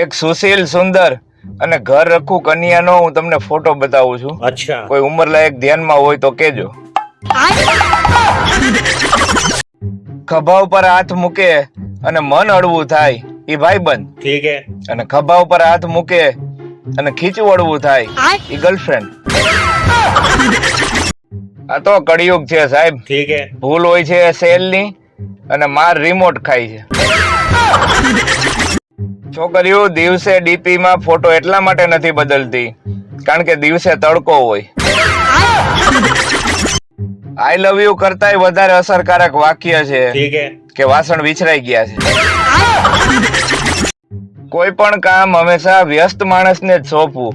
એક સુશીલ સુંદર અને ઘર રખું કન્યાનો હું તમને ફોટો બતાવું છું. અચ્છા. કોઈ ઉંમર લાયક ધ્યાનમાં હોય તો કેજો ખભા ઉપર હાથ મૂકે અને મન હળવું થાય એ ભાઈબંધ. ઠીક અને ખભા ઉપર હાથ મૂકે અને ખીચવડવું થાય એ ગર્લફ્રેન્ડ આ તો કળિયુગ છે સાહેબ. ઠીક ભૂલ હોય છે સેલની અને માર રિમોટ ખાય છે. છોકરીઓ દિવસે ડીપી માં ફોટો એટલા માટે નથી બદલતી કારણ કે દિવસે તડકો હોય. આઈ લવ યુ કરતાય વધારે અસરકારક વાક્ય છે કે વાસણ વિછરાઈ ગયા છે. કોઈ પણ કામ હંમેશા વ્યસ્ત માણસને જ સોંપવું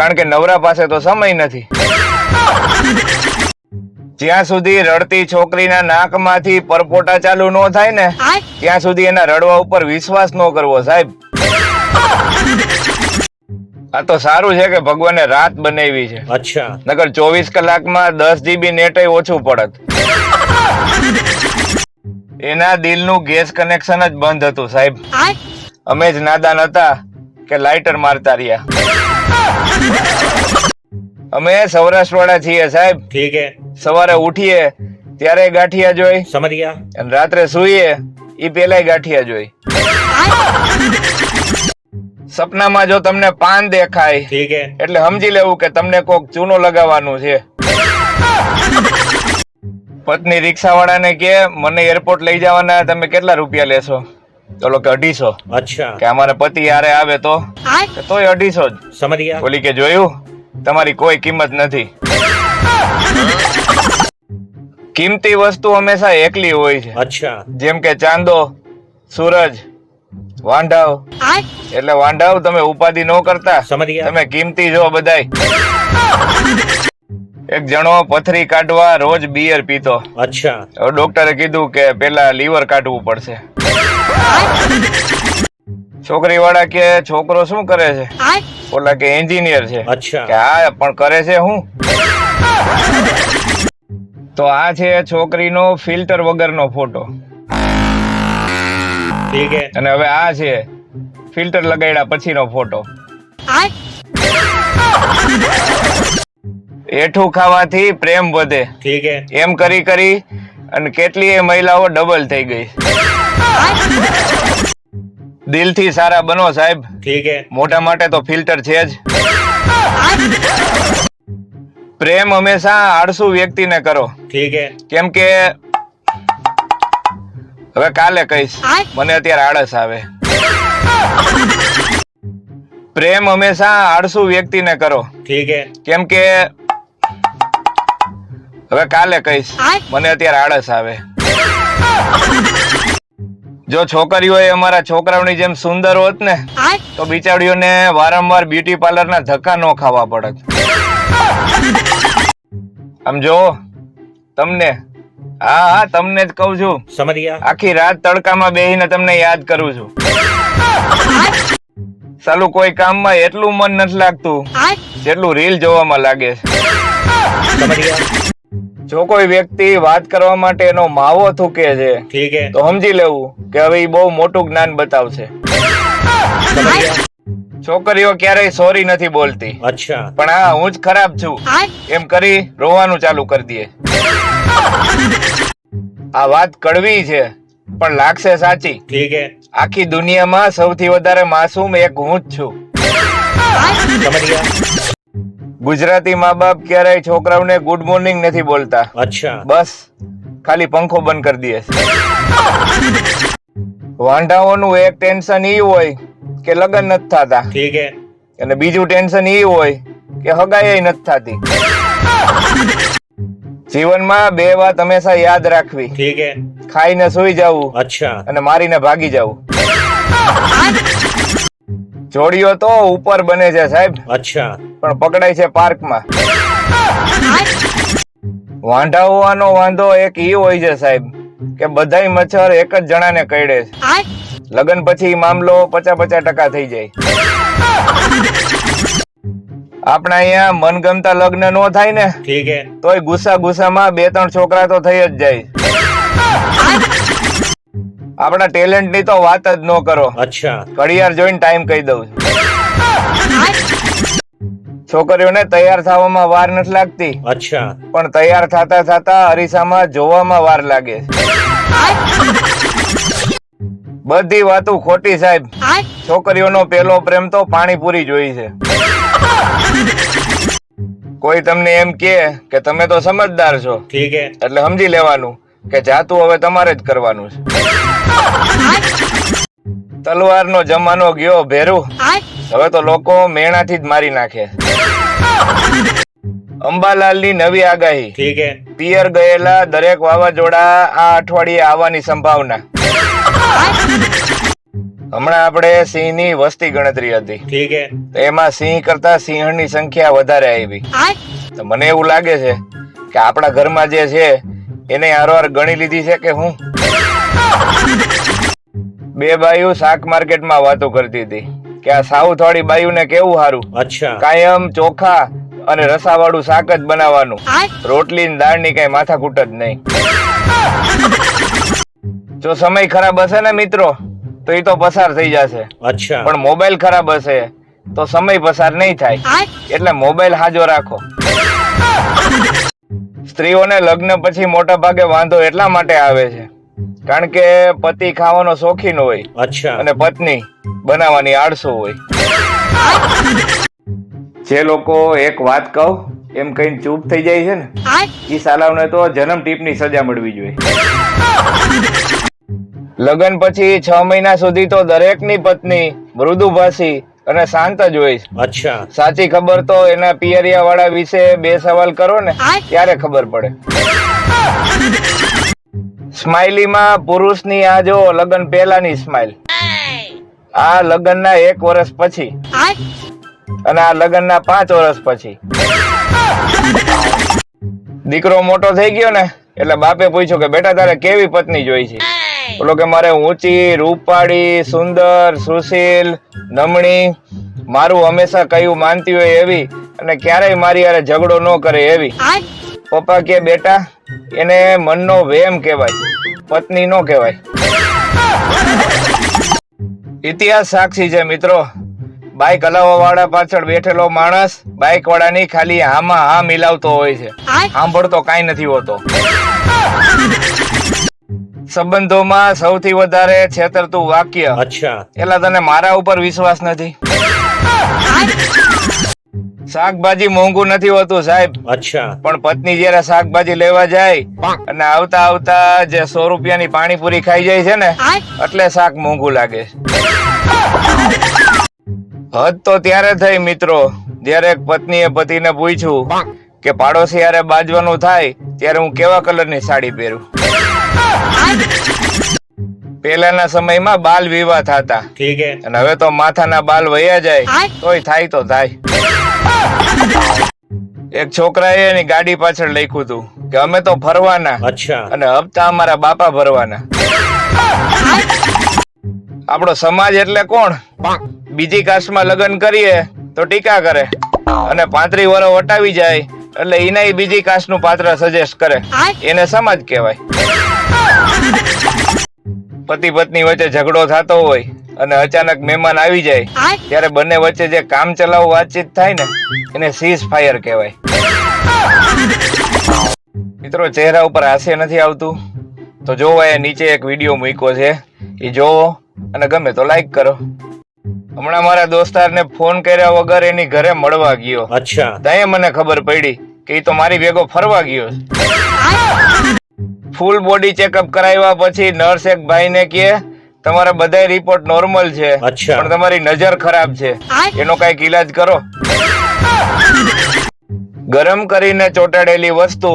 કારણ કે નવરા પાસે તો સમય નથી. જ્યાં સુધી રડતી છોકરીના નાકમાંથી પરપોટા ચાલુ ન થાય ને ત્યાં સુધી એના રડવા ઉપર વિશ્વાસ ન કરવો સાહેબ. આ તો સારું છે કે ભગવાને રાત બનાવી છે. અચ્છા. નકર ચોવીસ કલાકમાં દસ જીબી નેટ ઓછું પડત. એના દિલનું ગેસ કનેક્શન જ બંધ હતું સાહેબ. અમે જ નાદાન હતા કે લાઇટર મારતા રહ્યા. અમે સૌરાષ્ટ્ર વાળા છીએ સાહેબ. ઠીક સવારે ઉઠીએ ત્યારે ગાંઠિયા જોઈ. સમજ અને રાત્રે સુઈએ ઈ પેલા ગાંઠિયા જોઈ. સપનામાં જો તમને પાન દેખાય એટલે સમજી લેવું કે તમને કોક ચૂનો લગાવવાનું છે. પત્ની રીક્ષા વાળા ને કે મને એરપોર્ટ લઈ જવાના તમે કેટલા રૂપિયા લેશો? ઓલો કે અઢીસો. અચ્છા. કે અમારે પતિ યારે આવે તો? તોય અઢીસો જ. સમજ બોલી કે જોયું તમારી કોઈ કિંમત નથી. કિંમતી વસ્તુ હંમેશા એકલી હોય છે. અચ્છા. જેમ કે ચાંદો સૂરજ વાંઢાવ. એટલે વાંઢાવ તમે ઉપાધિ ન કરતા. તમે કિંમતી જો બધા એક જણો પથરી કાઢવા રોજ બિયર પીતો. અચ્છા. ડોક્ટરે કીધું કે પેલા લીવર કાઢવું પડશે. છોકરી વાળા કે છોકરો શું કરે છે? ઓલા કે એન્જિનિયર છે. અચ્છા. હા પણ કરે છે હું? તો આ છે છોકરીનો ફિલ્ટર વગરનો ફોટો. ઠીક અને હવે આ છે ફિલ્ટર લગાડ્યા પછીનો ફોટો. એઠું ખાવાથી પ્રેમ વધે. ઠીક એમ કરી કરી અને કેટલીય મહિલાઓ ડબલ થઈ ગઈ. દિલથી સારા બનો સાહેબ. ઠીક મોટા માટે તો ફિલ્ટર છે જ. પ્રેમ હંમેશા આળસુ વ્યક્તિ ને કરો. ઠીક હે. કેમ કે હવે કાલે કહીશ મને અત્યારે આળસ આવે. પ્રેમ હંમેશા આળસુ વ્યક્તિને કરો. ઠીક હે. કેમ કે હવે કાલે કહીશ મને અત્યારે આળસ આવે. જો છોકરીઓ અમારા છોકરાઓની જેમ સુંદર હોત ને તો બિચારીઓને વારંવાર બ્યુટી પાર્લર ના ધક્કા નો ખાવા પડત. સમજો તમને હા હા તમને જ કહું છું. સમજ આખી રાત તડકામાં બેહીને તમને યાદ કરું છું. સાલું કોઈ કામમાં એટલું મન નથી લાગતું જેટલું રીલ જોવામાં લાગે છે. જો કોઈ વ્યક્તિ વાત કરવા માટે એનો માવો થૂકે છે તો સમજી લેવું કે હવે એ બહુ મોટું જ્ઞાન બતાવશે. છોકરીઓ ક્યારેય સોરી નથી બોલતી. અચ્છા. પણ હા હું જ ખરાબ છું. એમ કરી રોવાનું ચાલુ કરી દઈએ. આ વાત કડવી છે પણ લાગશે સાચી. ઠીક હે આખી દુનિયામાં સૌથી વધારે માસૂમ એક હું જ છું. ગુજરાતી મા બાપ ક્યારેય છોકરાઓને ગુડ મોર્નિંગ નથી બોલતા. અચ્છા. બસ ખાલી પંખો બંધ કરી દે છે વાંઢાઓનું એક ટેન્શન ઈ હોય કે લગ્ન નથી થતા. ઠીક હે. અને બીજું ટેન્શન એ હોય કે હગાઈ નથી થતી. જીવનમાં બે વાત હંમેશા યાદ રાખવી. ઠીક હે. ખાઈને સૂઈ જવું અચ્છા. અને મારીને ભાગી જવું. જોડીઓ તો ઉપર બને છે સાહેબ. અચ્છા. પણ પકડાય છે પાર્કમાં. વાંઢા હોવાનો વાંધો એક ઈ હોય છે સાહેબ કે બધાય મચ્છર એક જ જણાને કઈડે છે. લગ્ન પછી મામલો પચા પચાસ ટકા થઈ જાય. આપણા અહીંયા મનગમતા લગ્ન નો થાય ને ઠીક તોય ગુસ્સા ગુસ્સામાં બે ત્રણ છોકરા તો થઈ જ જાય. આપણા ટેલેન્ટની તો વાત જ નો કરો. અચ્છા. ઘડિયાળ જોઈને ટાઈમ કહી દઉં છોકરીઓને તૈયાર થવામાં વાર નથી લાગતી. અચ્છા. પણ તૈયાર થતા થતા અરીસામાં જોવામાં વાર લાગે. બધી વાતો ખોટી સાહેબ. છોકરીઓનો પહેલો પ્રેમ તો પાણીપુરી જોઈ છે. કોઈ તમને એમ કે કે તમે તો સમજદાર છો. ઠીક હે. એટલે સમજી લેવાનું કે જાતું હવે તમારે જ કરવાનું છે. તલવારનો જમાનો ગયો ભેરુ. હવે તો લોકો મેણાથી જ મારી નાખે. અંબાલાલની નવી આગાહી. ઠીક હે. પિયર ગયેલા દરેક વાવાઝોડા આ અઠવાડિયે આવવાની સંભાવના. હમણાં આપણે સિંહની વસ્તી ગણતરી હતી. ઠીક હે. એમાં સિંહ કરતા સિંહની સંખ્યા વધારે આવી. તો મને એવું લાગે છે કે આપણા ઘરમાં જે છે એને હારવાર ગણી લીધી છે કે હું? બે બાયુ શાક માર્કેટમાં વાતો કરતી હતી કે આ સાઉથ વાળી બાયુ ને કેવું સારું અચ્છા. કાયમ ચોખા અને રસાવાળું શાક જ બનાવવાનું. રોટલી ને દાળની કઈ માથાકૂટ જ નહીં. જો સમય ખરાબ હશે ને મિત્રો તો એ તો પસાર થઈ જશે. અચ્છા. પણ મોબાઈલ ખરાબ હશે તો સમય પસાર નહીં થાય. એટલે મોબાઈલ હાજો રાખો. સ્ત્રીઓને લગ્ન પછી મોટા ભાગે વાંધો એટલા માટે આવે છે. કારણ કે પતિ ખાવાનો શોખીન હોય. અને પત્ની બનાવવાની આળસો હોય. જે લોકો એક વાત કહું એમ કઈ ચૂપ થઈ જાય છે ને એ સાલાવને તો જન્મ ટીપની સજા મળવી જોઈએ. લગ્ન પછી છ મહિના સુધી તો દરેકની પત્ની મૃદુભાષી અને શાંત જ હોય અચ્છા. સાચી ખબર તો એના પિયરિયા વાળા વિશે બે સવાલ કરો ને ત્યારે ખબર પડે. સ્માઇલીમાં પુરુષની આ જો લગ્ન પહેલાની સ્માઇલ. આ લગ્નના એક વર્ષ પછી. અને આ લગ્ન ના પાંચ વર્ષ પછી. દીકરો મોટો થઈ ગયો ને એટલે બાપે પૂછ્યું કે બેટા તારે કેવી પત્ની જોઈ છે? બોલો કે મારે ઊંચી રૂપાળી સુંદર સુશીલ નમણી મારું હંમેશા કયું માનતી હોય એવી અને ક્યારેય મારી યારે ઝઘડો ન કરે એવી. પપ્પા કે બેટા એને મનનો વેમ કહેવાય પત્ની નો કહેવાય. ઇતિહાસ સાક્ષી છે મિત્રો. બાઇક હલાવવા વાળા પાછળ બેઠેલો માણસ બાઇક વાળાની ખાલી હામાં હા મિલાવતો હોય છે. સાંભળતો કાંઈ નથી હોતો. સંબંધોમાં સૌથી વધારે છેતરતું વાક્ય. અચ્છા. એટલે તને મારા ઉપર વિશ્વાસ નથી. શાકભાજી મોંઘું નથી હોતું સાહેબ. અચ્છા. પણ પત્ની જયારે શાકભાજી લેવા જાય અને આવતા આવતા જે સો રૂપિયાની પાણીપુરી ખાઈ જાય છે ને એટલે શાક મોંઘું લાગે. હદ તો ત્યારે થઈ મિત્રો જયારે એક પત્નીએ પતિને પૂછ્યું કે પાડોશી યારે બાજવાનું થાય ત્યારે હું કેવા કલરની સાડી પહેરું? પહેલાના સમયમાં બાલ વિવાહ થતા. ઠીક હે. અને હવે તો માથાના બાલ વયા જાય. તોય થાય તો થાય. એક છોકરાએ એની ગાડી પાછળ લખ્યું હતું કે અમે તો ફરવાના અને હપ્તા અમારા બાપા ભરવાના. આપણો સમાજ એટલે કોણ? બીજી કાસ્ટમાં લગ્ન કરીએ તો ટીકા કરે. અને પાંત્રી વરો વટાવી જાય એટલે એના બીજી કાસ્ટનું પાત્ર સજેસ્ટ કરે. એને સમાજ કહેવાય. પતિ પત્ની વચ્ચે ઝઘડો થતો હોય અને અચાનક મહેમાન આવી જાય ત્યારે બંને વચ્ચે જે કામ ચલાવ વાતચીત થાય ને એને સીઝ ફાયર કહેવાય. મિત્રો ચહેરા ઉપર હાસ્ય નથી આવતું. તો જોવો એ નીચે એક વીડિયો મૂક્યો છે. એ જોવો અને ગમે તો લાઈક કરો. હમણાં મારા દોસ્તારને ફોન કર્યા વગર એની ઘરે મળવા ગયો. અચ્છા. તય મને ખબર પડી કે એ તો મારી ભેગો ફરવા ગયો ફૂલ બોડી ચેકઅપ કરાવ્યા પછી નર્સ એક ભાઈને કે તમારે બધા રિપોર્ટ નોર્મલ છે પણ તમારી નજર ખરાબ છે. એનો કંઈક ઈલાજ કરો. ગરમ કરીને ચોટાડેલી વસ્તુ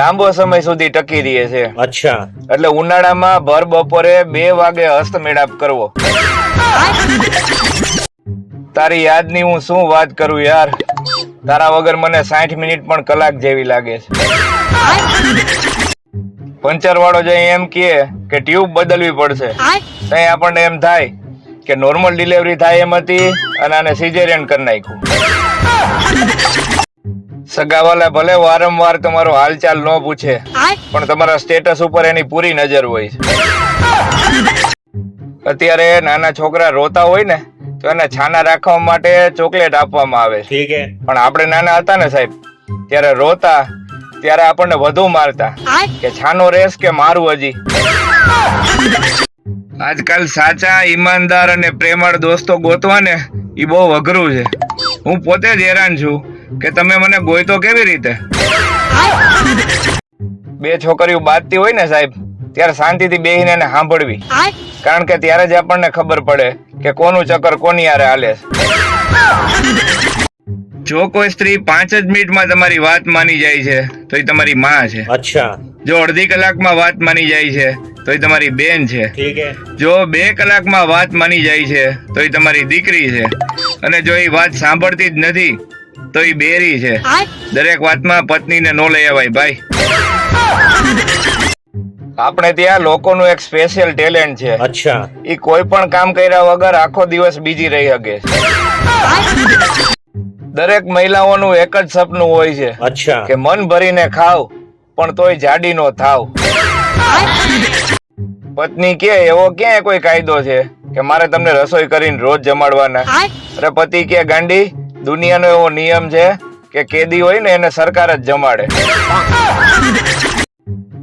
લાંબો સમય સુધી ટકી રહે છે. અચ્છા. એટલે ઉનાળામાં ભર બપોરે બે વાગે હસ્તમેળાપ કરવો. તારી યાદની હું શું વાત કરું યાર? તારા વગર મને સાઠ મિનિટ પણ કલાક જેવી લાગે છે. પંચર વાળો જે એમ કહે કે ટ્યુબ બદલવી પડશે. તો આપણને એમ થાય કે નોર્મલ ડિલિવરી થાય એમ હતી અને આને સિઝેરિયન કરી નાખ્યું. સગાવાલા ભલે વારંવાર તમારો હાલચાલ ન પૂછે પણ તમારા સ્ટેટસ ઉપર એની પૂરી નજર હોય છે. અત્યારે નાના છોકરા રોતા હોય ને તો એને છાના રાખવા માટે ચોકલેટ આપવામાં આવે પણ આપણે નાના હતા ને સાહેબ ત્યારે રોતા ત્યારે આપણને વધુ મારતા. કે છાનો રેસ કે મારું હજી. આજકાલ સાચા ઈમાનદાર અને પ્રેમાળ દોસ્તો ગોતવા ને એ બહુ અઘરું છે. હું પોતે જ હેરાન છું કે તમે મને ગોઈતો કેવી રીતે? બે છોકરીઓ બાજતી હોય ને સાહેબ ત્યારે શાંતિથી બેહીને એને સાંભળવી. કારણ કે ત્યારે જ આપણને ખબર પડે કે કોનું ચક્કર કોની હારે હાલે છે. જો કોઈ સ્ત્રી પાંચ જ મિનિટમાં તમારી વાત માની જાય છે તો એ તમારી માં છે. અચ્છા. જો અડધી કલાકમાં વાત માની જાય છે તો એ તમારી બેન છે. જો બે કલાકમાં વાત માની જાય છે તો એ તમારી દીકરી છે. અને જો એ વાત સાંભળતી જ નથી તો એ બેરી છે. દરેક વાતમાં પત્નીને નો લઈ અવાય ભાઈ. આપણે ત્યાં લોકોનું એક સ્પેશિયલ ટેલેન્ટ છે. અચ્છા. એ કોઈ પણ કામ કર્યા વગર આખો દિવસ બીજી રહી શકે છે. દરેક મહિલાઓનું એક જ સપનું હોય છે અચ્છા. કે મન ભરીને ખાવ પણ તોય જાડી નો થાવ. પત્ની કે એવો ક્યાં કોઈ કાયદો છે કે મારે તમને રસોઈ કરીને રોજ જમાડવાના? અરે પતિ કે ગાંડી દુનિયાનો એવો નિયમ છે કે કેદી હોય ને એને સરકાર જ જમાડે.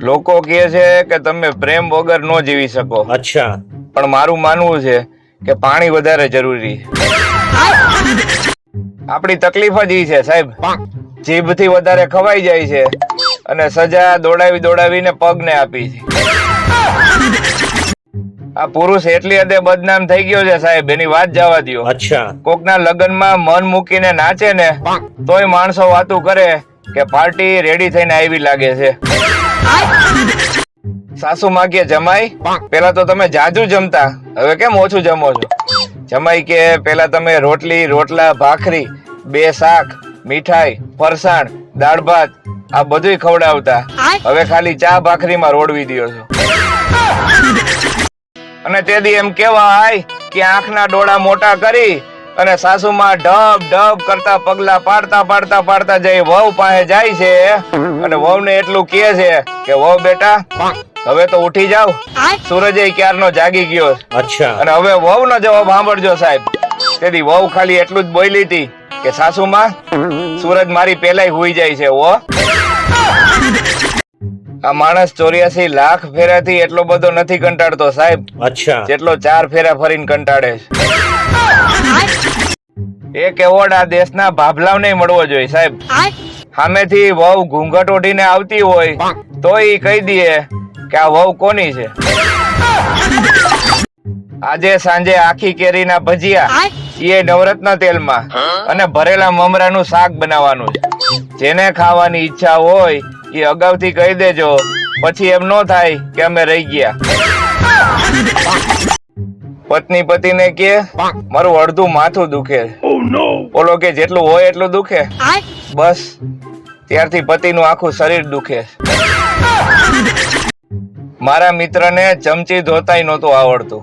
લોકો કહે છે કે તમે પ્રેમ વગર નો જીવી શકો. અચ્છા. પણ મારું માનવું છે કે પાણી વધારે જરૂરી આપણી તકલીફ જ એ છે સાહેબ. જીભથી વધારે ખવાઈ જાય છે અને સજા દોડાવી દોડાવીને પગને આપી છે. આ પુરુષ એટલી હદે બદનામ થઈ ગયો છે સાહેબ એની વાત જવા દો અચ્છા. કોકના લગ્નમાં મન મૂકીને નાચે ને તોય માણસો વાતું કરે કે પાર્ટી રેડી થઈને આવી લાગે છે. સાસુ માં કે જમાઈ પેલા તો તમે જાજુ જમતા. હવે કેમ ઓછું જમો છો? જમાઈ કે પેલા તમે રોટલી રોટલા ભાખરી બે શાક મીઠાઈ ફરસાણ દાળ ભાત આ બધુંય ખવડાવતા. હવે ખાલી ચા ભાખરીમાં રોડવી દ્યો છો. અને તેથી એમ કેવાય કે આંખના ડોળા મોટા કરી અને સાસુમાં ઢબ ઢબ કરતા પગલા પાડતા પાડતા પાડતા જઈ વહુ પાસે જાય છે. અને વહુને એટલું કહે છે કે વહુ બેટા હવે તો ઉઠી જાવ સૂરજ એ ક્યારનો જાગી ગયો. અચ્છા. અને હવે વહુ નો જવાબ સાંભળજો સાહેબ. તેથી વહુ ખાલી એટલું જ બોલી હતી કે સાસુમાં સૂરજ મારી પેલાય હુઈ જાય છે ઓ આ માણસ ચોર્યાસી લાખ ફેરાથી એટલો બધો નથી કંટાળતો સાહેબ. અચ્છા. જેટલો ચાર ફેરા ફરીને કંટાળે છે. એક એવોર્ડ આ દેશના ભાભલાવને મળવો જોઈએ સાહેબ. સામેથી વહુ ઘૂંઘટ ઓઢીને આવતી હોય તો એ કહી દઈએ કે આ વહુ કોની છે? આજે સાંજે આખી કેરીના ભજીયા એ નવરત્ન તેલમાં અને ભરેલા મમરાનું શાક બનાવવાનું છે. જેને ખાવાની ઈચ્છા હોય એ અગાઉથી કહી દેજો પછી એમ નો થાય કે અમે રહી ગયા. પત્ની પતિને કે મારું અડધું માથું દુખે. બોલો ઓલો કે જેટલું હોય એટલું દુખે. બસ ત્યારથી પતિનું આખું શરીર દુખે. છે. મારા મિત્રને ચમચી ધોતાય નહોતું આવડતું.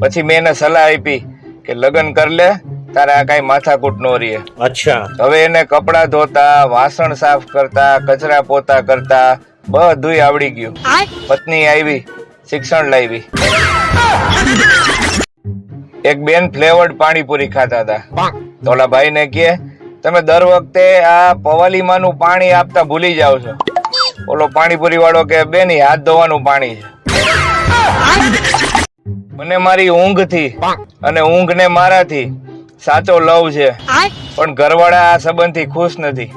પછી મેં એને સલાહ આપી કે લગ્ન કરી લે તારે આ કઈ માથાકૂટ નો રહીએ અચ્છા. હવે એને કપડા ધોતા વાસણ સાફ કરતા કચરા પોતા કરતા બધું આવડી ગયું. પત્ની આવી શિક્ષણ લાવી. એક બેન ફ્લેવર્ડ પાણીપુરી ખાતા હતા. તોલા ભાઈ ને કે તમે દર વખતે આ પવાલીમાં નું પાણી આપતા ભૂલી જાવ છો. ઓલો પાણીપુરી વાળો કે બેન હાથ ધોવાનું પાણી છે. મને મારી ઊંઘથી અને ઊંઘ ને મારાથી સાચો લવ છે. પણ ઘરવાળા આ સંબંધથી ખુશ નથી.